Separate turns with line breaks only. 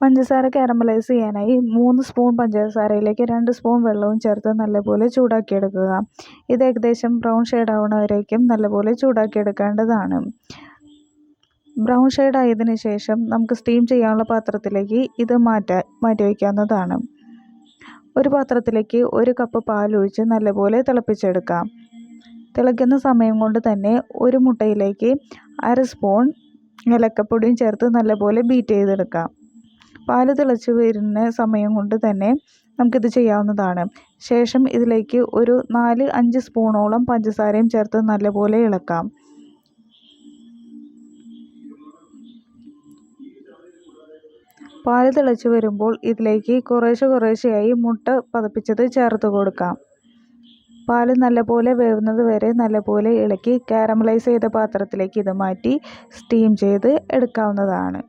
പഞ്ചസാര കാരമലൈസ് ചെയ്യാനായി മൂന്ന് സ്പൂൺ പഞ്ചസാരയിലേക്ക് രണ്ട് സ്പൂൺ വെള്ളവും ചേർത്ത് നല്ലപോലെ ചൂടാക്കിയെടുക്കുക. ഇത് ഏകദേശം ബ്രൗൺ ഷെയ്ഡ് ആവണവരേക്കും നല്ലപോലെ ചൂടാക്കിയെടുക്കേണ്ടതാണ്. ബ്രൗൺ ഷെയ്ഡ് ആയതിനു ശേഷം നമുക്ക് സ്റ്റീം ചെയ്യാനുള്ള പാത്രത്തിലേക്ക് ഇത് മാറ്റാൻ മാറ്റി വയ്ക്കാവുന്നതാണ്. ഒരു പാത്രത്തിലേക്ക് ഒരു കപ്പ് പാലൊഴിച്ച് നല്ലപോലെ തിളപ്പിച്ചെടുക്കാം. തിളയ്ക്കുന്ന സമയം കൊണ്ട് തന്നെ ഒരു മുട്ടയിലേക്ക് അര സ്പൂൺ ഏലക്കപ്പൊടിയും ചേർത്ത് നല്ലപോലെ ബീറ്റ് ചെയ്തെടുക്കാം. പാൽ തിളച്ച് വരുന്ന സമയം കൊണ്ട് തന്നെ നമുക്കിത് ചെയ്യാവുന്നതാണ്. ശേഷം ഇതിലേക്ക് ഒരു നാല് അഞ്ച് സ്പൂണോളം പഞ്ചസാരയും ചേർത്ത് നല്ലപോലെ ഇളക്കാം. പാൽ തിളച്ച് വരുമ്പോൾ ഇതിലേക്ക് കുറേശ്ശെ കുറേശ്ശെയായി മുട്ട പതപ്പിച്ചത് ചേർത്ത് കൊടുക്കാം. പാൽ നല്ലപോലെ വേവുന്നത് വരെ നല്ലപോലെ ഇളക്കി കാരമലൈസ് ചെയ്ത പാത്രത്തിലേക്ക് ഇത് മാറ്റി സ്റ്റീം ചെയ്ത് എടുക്കാവുന്നതാണ്.